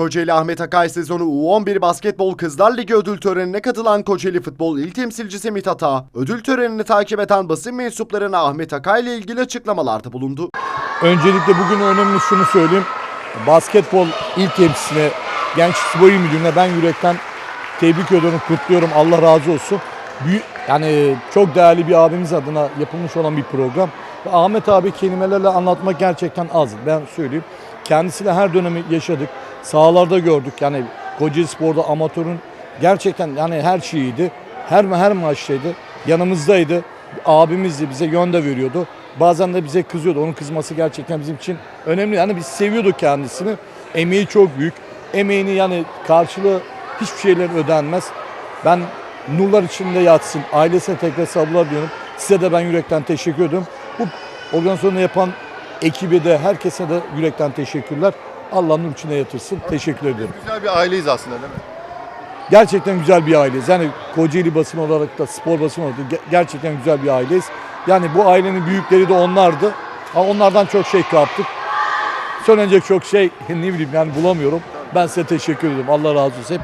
Kocaeli Ahmet Akay sezonu U11 Basketbol Kızlar Ligi ödül törenine katılan Kocaeli Futbol İl Temsilcisi Mithat Ağa, ödül törenini takip eden basın mensuplarına Ahmet Akay ile ilgili açıklamalarda bulundu. Öncelikle bugün önemli şunu söyleyeyim. Basketbol il temsiline, genç spor il müdürüne ben yürekten tebrik ediyorum, kutluyorum. Allah razı olsun. Büyük, yani çok değerli bir abimiz adına yapılmış olan bir program. Ve Ahmet abi kelimelerle anlatmak gerçekten az. Ben söyleyeyim. Kendisiyle her dönemi yaşadık. Sahalarda gördük. Yani Kocaeli Spor'da amatörün gerçekten yani her şeyiydi. Her her maçtaydı. Yanımızdaydı. Abimizdi bize yön de veriyordu. Bazen de bize kızıyordu. Onun kızması gerçekten bizim için önemli. Yani biz seviyorduk kendisini. Emeği çok büyük. Emeğini yani karşılığı hiçbir şeyler ödenmez. Ben nurlar içinde yatsın. Ailesine tekrar sabırlar diyorum. Size de ben yürekten teşekkür ediyorum. Bu organizasyonu yapan ekibe de herkese de yürekten teşekkürler. Allah nur yatırsın. Teşekkür ediyorum. Güzel bir aileyiz aslında değil mi? Gerçekten güzel bir aileyiz. Yani Kocaeli basın olarak da spor basın olarak da ge- gerçekten güzel bir aileyiz. Yani bu ailenin büyükleri de onlardı. Ama onlardan çok şey kaptık. Söylenecek çok şey ne bileyim yani bulamıyorum. Ben size teşekkür ederim. Allah razı olsun. Hep